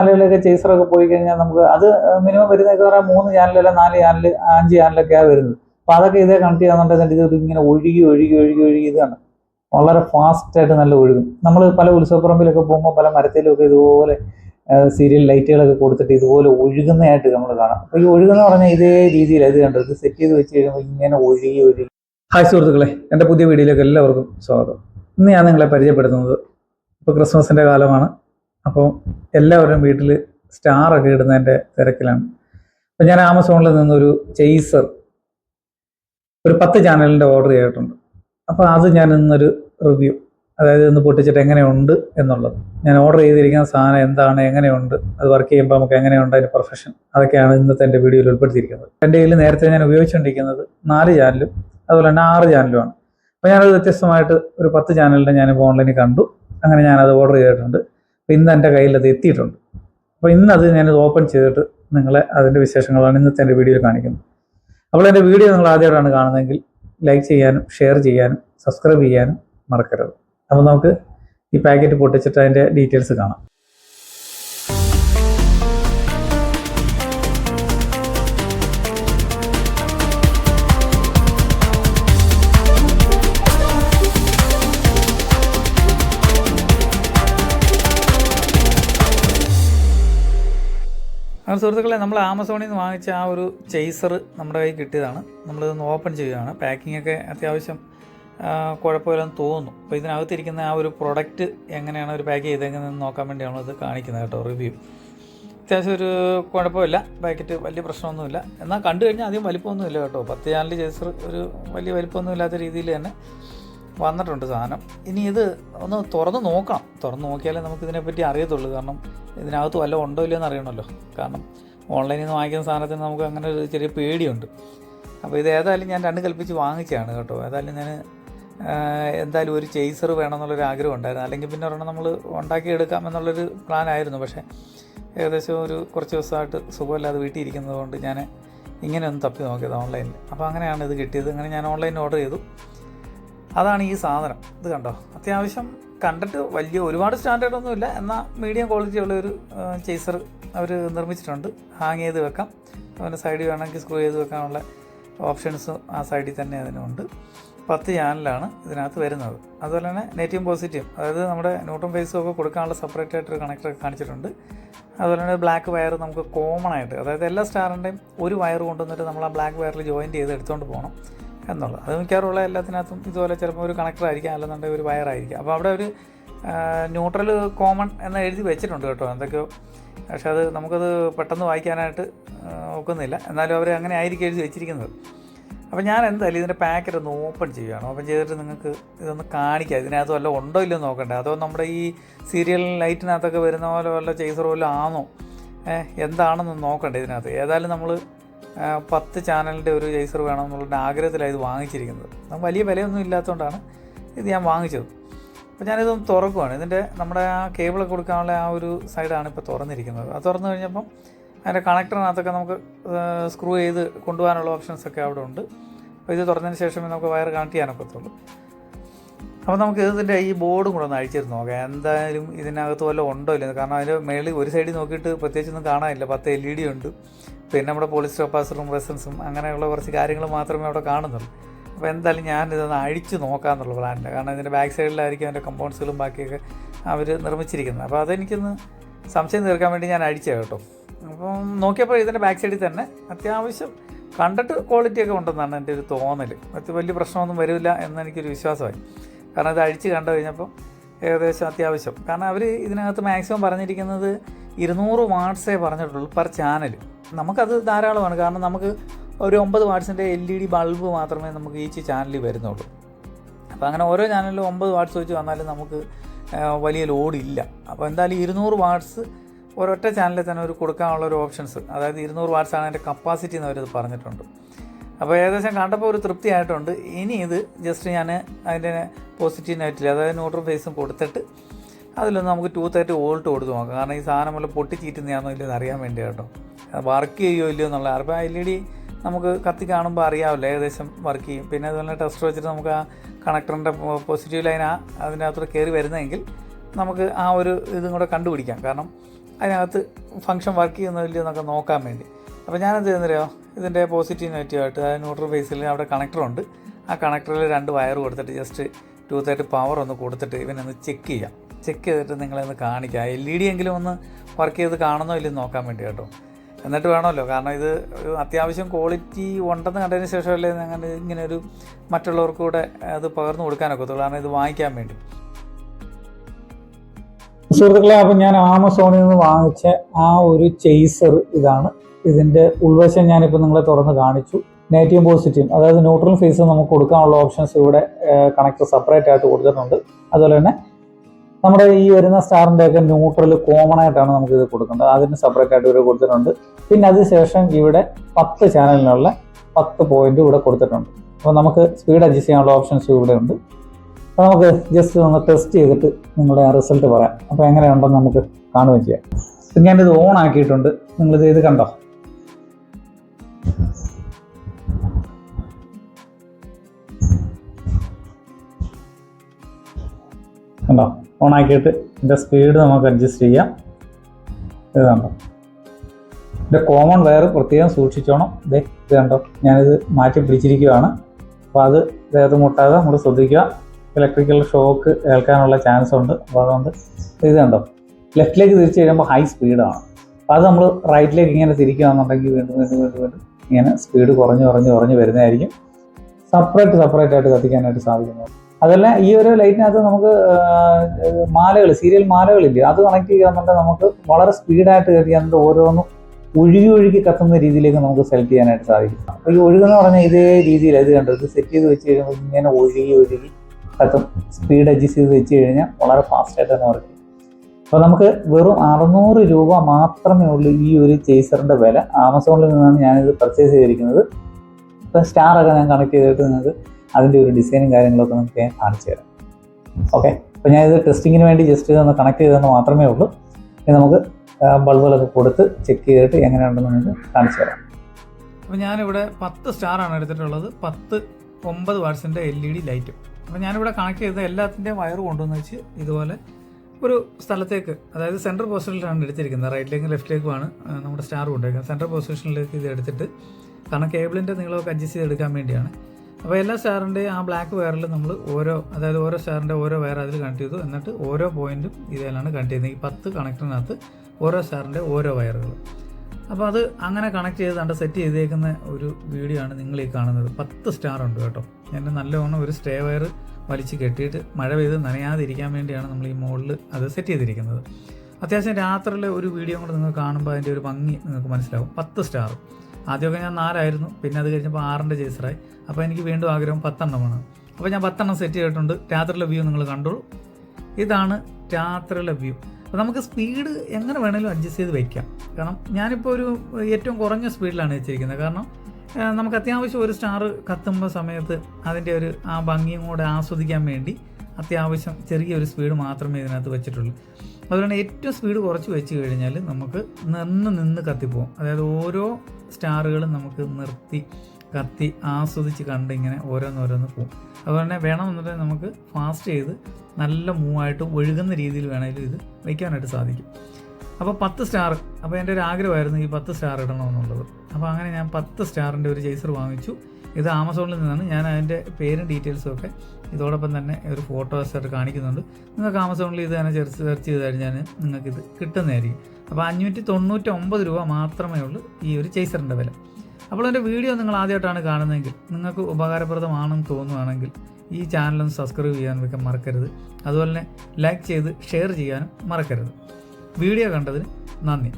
ചാനലുകളിലൊക്കെ ചേസറൊക്കെ പോയി കഴിഞ്ഞാൽ നമുക്ക് അത് മിനിമം വരുന്നതൊക്കെ പറയാം മൂന്ന് ചാനലല്ല നാല് ചാനൽ അഞ്ച് ചാനലൊക്കെയാണ് വരുന്നത്. അപ്പോൾ അതൊക്കെ ഇതേ കണക്ട് ചെയ്യാന്നുണ്ടെങ്കിൽ ഇത് ഇങ്ങനെ ഒഴുകി ഒഴുകി ഒഴുകി ഒഴുകി ഇതാണ്. വളരെ ഫാസ്റ്റായിട്ട് നല്ല ഒഴുകും. നമ്മൾ പല ഉത്സവപ്പറമ്പിലൊക്കെ പോകുമ്പോൾ പല മരത്തിലൊക്കെ ഇതുപോലെ സീരിയൽ ലൈറ്റുകളൊക്കെ കൊടുത്തിട്ട് ഇതുപോലെ ഒഴുകുന്നതായിട്ട് നമ്മൾ കാണാം. അപ്പോൾ ഈ ഒഴുകുന്ന പറഞ്ഞാൽ ഇതേ രീതിയിൽ ഇത് കണ്ടത്. ഇത് സെറ്റ് ചെയ്ത് വെച്ച് കഴിയുമ്പോൾ ഇങ്ങനെ ഒഴുകി ഒഴുകി. ഹായ് സുഹൃത്തുക്കളെ എന്റെ പുതിയ വീഡിയോയിലേക്ക് എല്ലാവർക്കും സ്വാഗതം. ഇന്ന് ഞാൻ നിങ്ങളെ പരിചയപ്പെടുത്തുന്നത് ഇപ്പോൾ ക്രിസ്മസിന്റെ കാലമാണ്. അപ്പോൾ എല്ലാവരും വീട്ടിൽ സ്റ്റാറൊക്കെ ഇടുന്നതിന്റെ തിരക്കിലാണ്. അപ്പം ഞാൻ ആമസോണിൽ നിന്നൊരു ചെയ്സർ ഒരു പത്ത് ചാനലിന്റെ ഓർഡർ ചെയ്തിട്ടുണ്ട്. അപ്പോൾ അത് ഞാൻ ഇന്നൊരു റിവ്യൂ അതായത് ഇന്ന് പൊട്ടിച്ചിട്ട് എങ്ങനെയുണ്ട് എന്നുള്ളത്. ഞാൻ ഓർഡർ ചെയ്തിരിക്കുന്ന സാധനം എന്താണ് എങ്ങനെയുണ്ട് അത് വർക്ക് ചെയ്യുമ്പോൾ നമുക്ക് എങ്ങനെയുണ്ട് അതിന്റെ പ്രൊഫഷൻ അതൊക്കെയാണ് ഇന്നത്തെ എന്റെ വീഡിയോയിൽ ഉൾപ്പെടുത്തിയിരിക്കുന്നത്. എന്റെ കയ്യിൽ നേരത്തെ ഞാൻ ഉപയോഗിച്ചുകൊണ്ടിരിക്കുന്നത് നാല് ചാനലും അതുപോലെ തന്നെ ആറ് ചാനലുമാണ് അപ്പോൾ ഞാനത് വ്യത്യസ്തമായിട്ട് ഒരു പത്ത് ചാനലിന്റെ ഞാനിപ്പോൾ ഓൺലൈനിൽ കണ്ടു. അങ്ങനെ ഞാനത് ഓർഡർ ചെയ്തിട്ടുണ്ട്. അപ്പോൾ ഇന്ന് എന്റെ കയ്യിൽ അത് എത്തിയിട്ടുണ്ട്. അപ്പോൾ ഇന്നത് ഞാനത് ഓപ്പൺ ചെയ്തിട്ട് നിങ്ങളെ അതിന്റെ വിശേഷങ്ങളാണ് ഇന്നത്തെ എന്റെ വീഡിയോയിൽ കാണിക്കുന്നത്. അപ്പോൾ എന്റെ വീഡിയോ നിങ്ങൾ ആദ്യമായിട്ടാണ് കാണുന്നതെങ്കിൽ ലൈക്ക് ചെയ്യാനും ഷെയർ ചെയ്യാനും സബ്സ്ക്രൈബ് ചെയ്യാനും മറക്കരുത്. അപ്പോൾ നമുക്ക് ഈ പാക്കറ്റ് പൊട്ടിച്ചിട്ട് അതിന്റെ ഡീറ്റെയിൽസ് കാണാം. അങ്ങനെ സുഹൃത്തുക്കളെ നമ്മൾ ആമസോണിൽ നിന്ന് വാങ്ങിച്ച ആ ഒരു ചെയ്സർ നമ്മുടെ കയ്യിൽ കിട്ടിയതാണ്. നമ്മളിതൊന്ന് ഓപ്പൺ ചെയ്യുകയാണ്. പാക്കിംഗ് ഒക്കെ അത്യാവശ്യം കുഴപ്പമില്ലെന്ന് തോന്നുന്നു. അപ്പോൾ ഇതിനകത്തിരിക്കുന്ന ആ ഒരു പ്രൊഡക്റ്റ് എങ്ങനെയാണ് ഒരു പാക്ക് ചെയ്തേക്കുന്നതെന്ന് നോക്കാൻ വേണ്ടിയാണ് ഇത് കാണിക്കുന്നത് കേട്ടോ റിവ്യൂ അത്യാവശ്യം ഒരു കുഴപ്പമില്ല. പാക്കറ്റ് വലിയ പ്രശ്നമൊന്നുമില്ല. എന്നാൽ കണ്ടു കഴിഞ്ഞാൽ അധികം വലിപ്പമൊന്നുമില്ല കേട്ടോ. പത്ത് ചാനൽ ചെയ്സർ ഒരു വലിയ വലിപ്പമൊന്നും ഇല്ലാത്ത രീതിയിൽ തന്നെ വന്നിട്ടുണ്ട് സാധനം. ഇനി ഇത് ഒന്ന് തുറന്ന് നോക്കണം തുറന്ന് നോക്കിയാലേ നമുക്ക് ഇതിനെപ്പറ്റി അറിയത്തുള്ളൂ. കാരണം ഇതിനകത്ത് വല്ല ഉണ്ടോ ഇല്ലയോ എന്ന് അറിയണമല്ലോ. കാരണം ഓൺലൈനിൽ നിന്ന് വാങ്ങിക്കുന്ന സാധനത്തിന് നമുക്ക് അങ്ങനെ ഒരു ചെറിയ പേടിയുണ്ട്. അപ്പോൾ ഇത് ഏതായാലും ഞാൻ രണ്ട് കൽപ്പിച്ച് വാങ്ങിച്ചതാണ് കേട്ടോ. ഏതായാലും ഞാൻ എന്തായാലും ഒരു ചേസർ വേണമെന്നുള്ളൊരു ആഗ്രഹം ഉണ്ടായിരുന്നു. അല്ലെങ്കിൽ പിന്നെ ഒരെണ്ണം നമ്മൾ ഉണ്ടാക്കിയെടുക്കാം എന്നുള്ളൊരു പ്ലാൻ ആയിരുന്നു. പക്ഷേ ഏകദേശം ഒരു കുറച്ച് ദിവസമായിട്ട് സുഖമില്ലാതെ വീട്ടിൽ ഇരിക്കുന്നത് കൊണ്ട് ഞാൻ ഇങ്ങനെ ഒന്ന് തപ്പി നോക്കിയത് ഓൺലൈനിൽ. അപ്പോൾ അങ്ങനെയാണ് ഇത് കിട്ടിയത്. അങ്ങനെ ഞാൻ ഓൺലൈനിൽ ഓർഡർ ചെയ്തു. അതാണ് ഈ സാധനം. ഇത് കണ്ടോ? അത്യാവശ്യം കണ്ടിട്ട് വലിയ ഒരുപാട് സ്റ്റാൻഡേർഡ് ഒന്നുമില്ല. എന്നാൽ മീഡിയം ക്വാളിറ്റി ഉള്ള ഒരു ചേസർ അവർ നിർമ്മിച്ചിട്ടുണ്ട്. ഹാങ് ചെയ്ത് വെക്കാം. അതുപോലെ സൈഡിൽ വേണമെങ്കിൽ സ്ക്രൂ ചെയ്ത് വെക്കാനുള്ള ഓപ്ഷൻസ് ആ സൈഡിൽ തന്നെ അതിനുണ്ട്. പത്ത് ചാനലാണ് ഇതിനകത്ത് വരുന്നത്. അതുപോലെ തന്നെ നെറ്റീവ് പോസിറ്റീവും അതായത് നമ്മുടെ ന്യൂട്രൺ ഫേസും ഒക്കെ കൊടുക്കാനുള്ള സെപ്പറേറ്റ് ആയിട്ടൊരു കണക്ടർ കാണിച്ചിട്ടുണ്ട്. അതുപോലെ തന്നെ ബ്ലാക്ക് വയർ നമുക്ക് കോമൺ ആയിട്ട് അതായത് എല്ലാ സ്റ്റാറിന്റെയും ഒരു വയർ കൊണ്ടുവന്നിട്ട് നമ്മൾ ആ ബ്ലാക്ക് വയറിൽ ജോയിന്റ് ചെയ്ത് എടുത്തുകൊണ്ട് പോകണം എന്നുള്ളത്. അത് മിക്കവാറുള്ള എല്ലാത്തിനകത്തും ഇതുപോലെ ചിലപ്പോൾ ഒരു കണക്ടർ ആയിരിക്കാം അല്ലെന്നുണ്ടെങ്കിൽ ഒരു വയറായിരിക്കാം അപ്പോൾ അവിടെ ഒരു ന്യൂട്രൽ കോമൺ എന്ന് എഴുതി വെച്ചിട്ടുണ്ട് കേട്ടോ. എന്തൊക്കെയോ പക്ഷെ അത് നമുക്കത് പെട്ടെന്ന് വായിക്കാനായിട്ട് ഒക്കുന്നില്ല. എന്നാലും അവർ അങ്ങനെ ആയിരിക്കും എഴുതി വെച്ചിരിക്കുന്നത്. അപ്പോൾ ഞാൻ എന്തായാലും ഇതിന്റെ പാക്കറ്റ് ഒന്ന് ഓപ്പൺ ചെയ്യുകയാണ്. ഓപ്പൺ ചെയ്തിട്ട് നിങ്ങൾക്ക് ഇതൊന്ന് കാണിക്കാം. ഇതിനകത്ത് വല്ല ഉണ്ടോ ഇല്ലയോ നോക്കണ്ടേ. അതോ നമ്മുടെ ഈ സീരിയൽ ലൈറ്റിനകത്തൊക്കെ വരുന്ന പോലെ വല്ല ചേസർ വല്ലതും ആണോ? എന്താണെന്ന് നോക്കണ്ടേ ഇതിനകത്ത്. ഏതായാലും നമ്മൾ പത്ത് ചാനലിന്റെ ഒരു ജൈസർ വേണം എന്നുള്ള ആഗ്രഹത്തിലാണ് ഇത് വാങ്ങിച്ചിരിക്കുന്നത്. നമുക്ക് വലിയ വിലയൊന്നും ഇല്ലാത്തതുകൊണ്ടാണ് ഇത് ഞാൻ വാങ്ങിച്ചത്. അപ്പോൾ ഞാനിതൊന്ന് തുറക്കുവാണ്. ഇതിന്റെ നമ്മുടെ ആ കേബിൾ കൊടുക്കാനുള്ള ആ ഒരു സൈഡാണ് ഇപ്പോൾ തുറന്നിരിക്കുന്നത്. അത് തുറന്നു കഴിഞ്ഞപ്പം അതിന്റെ കണക്ടറിനകത്തൊക്കെ നമുക്ക് സ്ക്രൂ ചെയ്ത് കൊണ്ടുപോകാനുള്ള ഓപ്ഷൻസ് ഒക്കെ അവിടെ ഉണ്ട്. അപ്പോൾ ഇത് തുറന്നതിന് ശേഷമേ നമുക്ക് വയർ കണക്ട് ചെയ്യാനൊക്കത്തുള്ളൂ അപ്പോൾ നമുക്ക് ഇതിന്റെ ഈ ബോർഡും കൂടെ ഒന്ന് അഴിച്ചിരുന്ന് നോക്കാം. എന്തായാലും ഇതിനകത്ത് വല്ല ഉണ്ടോ ഇല്ല കാരണം അതിന്റെ മേളിൽ ഒരു സൈഡിൽ നോക്കിയിട്ട് പ്രത്യേകിച്ചൊന്നും കാണാനില്ല. പത്ത് എൽ ഇ ഡി ഉണ്ട്. പിന്നെ നമ്മുടെ പോലീസ് സ്റ്റോപ്പാസറും റെസൻസും അങ്ങനെയുള്ള കുറച്ച് കാര്യങ്ങൾ മാത്രമേ അവിടെ കാണുന്നുള്ളൂ. അപ്പോൾ എന്തായാലും ഞാൻ ഇതൊന്ന് അഴിച്ചു നോക്കാമെന്നുള്ള പ്ലാനിന്റെ കാരണം ഇതിന്റെ ബാക്ക് സൈഡിലായിരിക്കും അതിന്റെ കമ്പൗണ്ട്സുകളും ബാക്കിയൊക്കെ അവർ നിർമ്മിച്ചിരിക്കുന്നത്. അപ്പോൾ അതെനിക്കൊന്ന് സംശയം തീർക്കാൻ വേണ്ടി ഞാൻ അഴിച്ചത് കേട്ടോ. അപ്പം നോക്കിയപ്പോൾ ഇതിന്റെ ബാക്ക് സൈഡിൽ തന്നെ അത്യാവശ്യം കണ്ടിട്ട് ക്വാളിറ്റി ഒക്കെ ഉണ്ടെന്നാണ് എന്റെ ഒരു തോന്നൽ മറ്റ് വലിയ പ്രശ്നമൊന്നും വരില്ല എന്ന് എനിക്കൊരു വിശ്വാസമായി. കാരണം ഇത് അഴിച്ച് കണ്ടു കഴിഞ്ഞപ്പോൾ ഏകദേശം അത്യാവശ്യം. കാരണം അവർ ഇതിനകത്ത് മാക്സിമം പറഞ്ഞിരിക്കുന്നത് ഇരുന്നൂറ് വാട്ട്സേ പറഞ്ഞിട്ടുള്ളൂ പെർ ചാനൽ നമുക്കത് ധാരാളമാണ്. കാരണം നമുക്ക് ഒരു ഒമ്പത് വാട്ട്സിന്റെ എൽ ഇ ഡി ബൾബ് മാത്രമേ നമുക്ക് ഈ ചാനലിൽ വരുന്നുള്ളൂ. അപ്പോൾ അങ്ങനെ ഓരോ ചാനലിലും ഒമ്പത് വാട്സ് വെച്ച് വന്നാലും നമുക്ക് വലിയ ലോഡില്ല. അപ്പോൾ എന്തായാലും ഇരുന്നൂറ് വാട്സ് ഒരൊറ്റ ചാനലിൽ തന്നെ ഒരു കൊടുക്കാനുള്ള ഒരു ഓപ്ഷൻസ്. അതായത് ഇരുന്നൂറ് ആണ് അതിന്റെ കപ്പാസിറ്റി എന്ന് അവരത് പറഞ്ഞിട്ടുണ്ട്. അപ്പോൾ ഏകദേശം കണ്ടപ്പോൾ ഒരു തൃപ്തി ആയിട്ടുണ്ട് ഇനി ഇത് ജസ്റ്റ് ഞാൻ അതിന്റെ പോസിറ്റീവ് നെറ്റിൽ അതായത് ന്യൂട്രൽ ഫേസും കൊടുത്തിട്ട് അതിലൊന്ന് നമുക്ക് ടൂ തേർട്ടി വോൾട്ട് കൊടുത്ത് നോക്കാം. കാരണം ഈ സാധനം വല്ല പൊട്ടിച്ചീറ്റുന്നതാണോ ഇല്ലെന്ന് അറിയാൻ വേണ്ടി കേട്ടോ. വർക്ക് ചെയ്യുമോ ഇല്ലയോ എന്നുള്ള അപ്പോൾ എൽ ഇ ഡി നമുക്ക് കത്തി കാണുമ്പോൾ അറിയാമല്ലോ ഏകദേശം വർക്ക് ചെയ്യും. പിന്നെ അതുപോലെ ടെസ്റ്റ് വെച്ചിട്ട് നമുക്ക് ആ കണക്ടറിന്റെ പോസിറ്റീവ് ലൈൻ ആ അതിനകത്തൂടെ കയറി വരുന്നതെങ്കിൽ നമുക്ക് ആ ഒരു ഇതും കൂടെ കണ്ടുപിടിക്കാം. കാരണം അതിനകത്ത് ഫംഗ്ഷൻ വർക്ക് ചെയ്യുന്നില്ലയോ എന്നൊക്കെ നോക്കാൻ വേണ്ടി. അപ്പോൾ ഞാനെന്ത് ചെയ്യുന്നറിയോ? ഇതിന്റെ പോസിറ്റീവ് നെഗറ്റീവായിട്ട് ആ ന്യൂട്രൽ ഫേസിൽ അവിടെ കണക്ടറുണ്ട് ആ കണക്ടറിൽ രണ്ട് വയർ കൊടുത്തിട്ട് ജസ്റ്റ് ടൂ തേർട്ടി പവർ ഒന്ന് കൊടുത്തിട്ട് ഇവനൊന്ന് ചെക്ക് ചെയ്യാം. ചെക്ക് ചെയ്തിട്ട് നിങ്ങളെ ഒന്ന് കാണിക്കുക എൽ ഇ ഡി എങ്കിലും ഒന്ന് വർക്ക് ചെയ്ത് കാണുന്നോ ഇല്ലെന്ന് നോക്കാൻ വേണ്ടി കേട്ടോ. എന്നിട്ട് വേണമല്ലോ. കാരണം ഇത് ഒരു അത്യാവശ്യം ക്വാളിറ്റി ഉണ്ടെന്ന് കണ്ടതിന് ശേഷമല്ലേ അങ്ങനെ ഇങ്ങനെ ഒരു മറ്റുള്ളവർക്ക് കൂടെ അത് പകർന്നു കൊടുക്കാനൊക്കത്തുള്ളൂ കാരണം ഇത് വാങ്ങിക്കാൻ വേണ്ടി. സുഹൃത്തുക്കളെ അപ്പം ഞാൻ ആമസോണിൽ നിന്ന് വാങ്ങിച്ച ആ ഒരു ചെയ്സർ ഇതാണ്. ഇതിന്റെ ഉൾവശം ഞാനിപ്പോൾ നിങ്ങളെ തുറന്ന് കാണിച്ചു. നെഗറ്റീവ് പോസിറ്റീവ് അതായത് ന്യൂട്രൽ ഫേസ് നമുക്ക് കൊടുക്കാനുള്ള ഓപ്ഷൻസ് ഇവിടെ കണക്ട് സെപ്പറേറ്റ് ആയിട്ട് കൊടുത്തിട്ടുണ്ട്. അതുപോലെ തന്നെ നമ്മുടെ ഈ വരുന്ന സ്റ്റാറിന്റെ ഒക്കെ ന്യൂട്രൽ കോമൺ ആയിട്ടാണ് നമുക്ക് ഇത് കൊടുക്കേണ്ടത് അതിന് സെപ്പറേറ്റ് ആയിട്ട് ഇവിടെ കൊടുത്തിട്ടുണ്ട്. പിന്നെ അതിനുശേഷം ഇവിടെ പത്ത് ചാനലിനുള്ള പത്ത് പോയിന്റ് ഇവിടെ കൊടുത്തിട്ടുണ്ട്. അപ്പോൾ നമുക്ക് സ്പീഡ് അഡ്ജസ്റ്റ് ചെയ്യാനുള്ള ഓപ്ഷൻസ് ഇവിടെ ഉണ്ട്. അപ്പോൾ നമുക്ക് ജസ്റ്റ് ഒന്ന് ടെസ്റ്റ് ചെയ്തിട്ട് നിങ്ങളുടെ റിസൾട്ട് പറയാം. അപ്പോൾ എങ്ങനെയുണ്ടെന്ന് നമുക്ക് കാണുകയും ചെയ്യാം. ഞാനിത് ഓൺ ആക്കിയിട്ടുണ്ട്. നിങ്ങളിത് ഇത് കണ്ടോ? കണ്ടോ? ഓൺ ആക്കിയിട്ട് ഇതിന്റെ സ്പീഡ് നമുക്ക് അഡ്ജസ്റ്റ് ചെയ്യാം. ഇത് കണ്ടോ? ഇതിന്റെ കോമൺ വയർ പ്രത്യേകം സൂക്ഷിച്ചോണം. ഇതേ ഇത് കണ്ടോ? ഞാനിത് മാറ്റി പിടിച്ചിരിക്കുകയാണ് അപ്പോൾ അത് ദേഹത്ത് മുട്ടാതെ നമ്മൾ ശ്രദ്ധിക്കുക. ഇലക്ട്രിക്കൽ ഷോക്ക് ഏൽക്കാനുള്ള ചാൻസ് ഉണ്ട്. അപ്പോൾ അതുകൊണ്ട് ഇത് കണ്ടോ? ലെഫ്റ്റിലേക്ക് തിരിച്ചു കഴിയുമ്പോൾ ഹൈ സ്പീഡാണ് അപ്പോൾ അത് നമ്മൾ റൈറ്റിലേക്ക് ഇങ്ങനെ തിരിക്കുകയാണെന്നുണ്ടെങ്കിൽ വീണ്ടും വീണ്ടും വീണ്ടും വീണ്ടും ഇങ്ങനെ സ്പീഡ് കുറഞ്ഞ് കുറഞ്ഞ് കുറഞ്ഞ് വരുന്നതായിരിക്കും. സെപ്പറേറ്റ് സെപ്പറേറ്റ് ആയിട്ട് കത്തിക്കാനായിട്ട് സാധിക്കുന്നത് അതല്ല ഈ ഒരു ലൈറ്റിനകത്ത് നമുക്ക് മാലകൾ സീരിയൽ മാലകളില്ലേ അത് കണക്ട് ചെയ്യാന്നുണ്ടെങ്കിൽ നമുക്ക് വളരെ സ്പീഡായിട്ട് കത്തിയാൽ ഓരോന്നും ഒഴുകി ഒഴുകി കത്തുന്ന രീതിയിലേക്ക് നമുക്ക് സെലക്ട് ചെയ്യാനായിട്ട് സാധിക്കും. അപ്പോൾ ഈ ഒഴുകുന്ന പറഞ്ഞാൽ ഇതേ രീതിയിൽ ഇത് കണ്ടു? ഇത് സെറ്റ് ചെയ്ത് വെച്ച് കഴിയുമ്പോൾ ഇങ്ങനെ ഒഴുകി ഒഴുകി കത്തും. സ്പീഡ് അഡ്ജസ്റ്റ് ചെയ്ത് വെച്ച് കഴിഞ്ഞാൽ വളരെ ഫാസ്റ്റായിട്ട് തന്നെ വർക്ക് അപ്പോൾ നമുക്ക് വെറും അറുന്നൂറ് രൂപ മാത്രമേ ഉള്ളൂ ഈ ഒരു ചേസറിന്റെ വില. ആമസോണിൽ നിന്നാണ് ഞാനിത് പർച്ചേസ് ചെയ്തിരിക്കുന്നത്. ഇപ്പം സ്റ്റാറൊക്കെ ഞാൻ കണക്ട് ചെയ്തിട്ട് നിങ്ങൾക്ക് അതിന്റെ ഒരു ഡിസൈനും കാര്യങ്ങളൊക്കെ നമുക്ക് ഞാൻ കാണിച്ചു തരാം. ഓക്കെ അപ്പോൾ ഞാനിത് ടെസ്റ്റിങ്ങിന് വേണ്ടി ജസ്റ്റ് ഇതൊന്ന് കണക്ട് ചെയ്തെന്ന് മാത്രമേ ഉള്ളൂ. ഇനി നമുക്ക് ബൾബുകളൊക്കെ കൊടുത്ത് ചെക്ക് ചെയ്തിട്ട് എങ്ങനെയുണ്ടെന്ന് നിങ്ങൾക്ക് കാണിച്ചു തരാം. അപ്പോൾ ഞാനിവിടെ പത്ത് സ്റ്റാറാണ് എടുത്തിട്ടുള്ളത്. പത്ത് ഒമ്പത് വാട്സിന്റെ എൽ ഇ ഡി ലൈറ്റും അപ്പോൾ ഞാനിവിടെ കണക്ട് ചെയ്ത എല്ലാത്തിന്റെയും വയർ കൊണ്ടുവന്ന് വെച്ച് ഇതുപോലെ ഒരു സ്ഥലത്തേക്ക് അതായത് സെൻട്രൽ പൊസിഷനിലാണ് എടുത്തിരിക്കുന്നത്. റൈറ്റിലേക്കും ലെഫ്റ്റിലേക്കുമാണ് നമ്മുടെ സ്റ്റാർ കൊണ്ടുവയ്ക്കുന്നത് സെൻട്രൽ പൊസിഷനിലേക്ക് ഇത് എടുത്തിട്ട് കാരണം കേബിളിന്റെ നീളമൊക്കെ അഡ്ജസ്റ്റ് ചെയ്തെടുക്കാൻ വേണ്ടിയാണ്. അപ്പോൾ എല്ലാ സ്റ്റാറിന്റെയും ആ ബ്ലാക്ക് വയറിൽ നമ്മൾ ഓരോ അതായത് ഓരോ സ്റ്റാറിന്റെ ഓരോ വയർ അതിൽ കണക്ട് ചെയ്തു. എന്നിട്ട് ഓരോ പോയിന്റും ഇതിലാണ് കണക്ട് ചെയ്യുന്നത്. ഈ പത്ത് കണക്ടറിനകത്ത് ഓരോ സ്റ്റാറിന്റെ ഓരോ വയറുകൾ അപ്പോൾ അത് അങ്ങനെ കണക്ട് ചെയ്ത് കണ്ട് സെറ്റ് ചെയ്തേക്കുന്ന ഒരു വീഡിയോ ആണ് നിങ്ങൾ ഈ കാണുന്നത്. പത്ത് സ്റ്റാർ ഉണ്ട് കേട്ടോ. ഞാൻ നല്ലവണ്ണം ഒരു സ്റ്റേ വയർ വലിച്ച് കെട്ടിയിട്ട് മഴ പെയ്ത് നനയാതിരിക്കാൻ വേണ്ടിയാണ് നമ്മൾ ഈ മുകളിൽ അത് സെറ്റ് ചെയ്തിരിക്കുന്നത്. അത്യാവശ്യം രാത്രിയിലെ ഒരു വീഡിയോ കൂടെ നിങ്ങൾ കാണുമ്പോൾ അതിന്റെ ഒരു ഭംഗി നിങ്ങൾക്ക് മനസ്സിലാവും. പത്ത് സ്റ്റാർ. ആദ്യമൊക്കെ ഞാൻ നാലായിരുന്നു. പിന്നെ അത് കഴിഞ്ഞപ്പോൾ ആറിന്റെ ചേസറായി അപ്പോൾ എനിക്ക് വീണ്ടും ആഗ്രഹം പത്തെണ്ണമാണ്. അപ്പോൾ ഞാൻ പത്തെണ്ണം സെറ്റ് ചെയ്തിട്ടുണ്ട്. രാത്രിയിലെ വ്യൂ നിങ്ങൾ കണ്ടോളൂ. ഇതാണ് രാത്രിയിലെ വ്യൂ അപ്പോൾ നമുക്ക് സ്പീഡ് എങ്ങനെ വേണമെങ്കിലും അഡ്ജസ്റ്റ് ചെയ്ത് വയ്ക്കാം കാരണം ഞാനിപ്പോൾ ഒരു ഏറ്റവും കുറഞ്ഞ സ്പീഡിലാണ് വെച്ചിരിക്കുന്നത്. കാരണം നമുക്ക് അത്യാവശ്യം ഒരു സ്റ്റാർ കത്തുമ്പോൾ സമയത്ത് അതിന്റെ ഒരു ആ ഭംഗിയും കൂടെ ആസ്വദിക്കാൻ വേണ്ടി അത്യാവശ്യം ചെറിയൊരു സ്പീഡ് മാത്രമേ ഇതിനകത്ത് വെച്ചിട്ടുള്ളൂ. അതുകൊണ്ട് ഏറ്റവും സ്പീഡ് കുറച്ച് വെച്ച് കഴിഞ്ഞാൽ നമുക്ക് നിന്ന് നിന്ന് കത്തിപ്പോകും അതായത് ഓരോ സ്റ്റാറുകളും നമുക്ക് നിർത്തി കത്തി ആസ്വദിച്ച് കണ്ട് ഇങ്ങനെ ഓരോന്നോരോന്ന് പോകും അതുപോലെ തന്നെ വേണമെന്നുണ്ടെങ്കിൽ നമുക്ക് ഫാസ്റ്റ് ചെയ്ത് നല്ല മൂവായിട്ട് ഒഴുകുന്ന രീതിയിൽ വേണമെങ്കിലും ഇത് വയ്ക്കാനായിട്ട് സാധിക്കും. അപ്പോൾ പത്ത് സ്റ്റാർ അപ്പോൾ എന്റെ ഒരു ആഗ്രഹമായിരുന്നു ഈ പത്ത് സ്റ്റാർ ഇടണമെന്നുള്ളത് അപ്പോൾ അങ്ങനെ ഞാൻ പത്ത് സ്റ്റാറിന്റെ ഒരു ചേസർ വാങ്ങിച്ചു. ഇത് ആമസോണിൽ നിന്നാണ്. ഞാൻ അതിന്റെ പേരും ഡീറ്റെയിൽസും ഒക്കെ ഇതോടൊപ്പം തന്നെ ഒരു ഫോട്ടോസ് ആയിട്ട് കാണിക്കുന്നുണ്ട്. നിങ്ങൾക്ക് ആമസോണിൽ ഇത് തന്നെ സെർച്ച് സെർച്ച് ചെയ്ത് കഴിഞ്ഞാൽ നിങ്ങൾക്കിത് കിട്ടുന്നതായിരിക്കും. അപ്പോൾ അഞ്ഞൂറ്റി തൊണ്ണൂറ്റി ഒമ്പത് രൂപ മാത്രമേ ഉള്ളൂ ഈ ഒരു ചേസറിന്റെ വില. അപ്പോൾ എന്റെ വീഡിയോ നിങ്ങൾ ആദ്യമായിട്ടാണ് കാണുന്നതെങ്കിൽ നിങ്ങൾക്ക് ഉപകാരപ്രദമാണെന്ന് തോന്നുകയാണെങ്കിൽ ഈ ചാനലൊന്ന് സബ്സ്ക്രൈബ് ചെയ്യാനും ഒക്കെ മറക്കരുത്. അതുപോലെ തന്നെ ലൈക്ക് ചെയ്ത് ഷെയർ ചെയ്യാനും മറക്കരുത്. വീഡിയോ കണ്ടതിന് നന്ദി.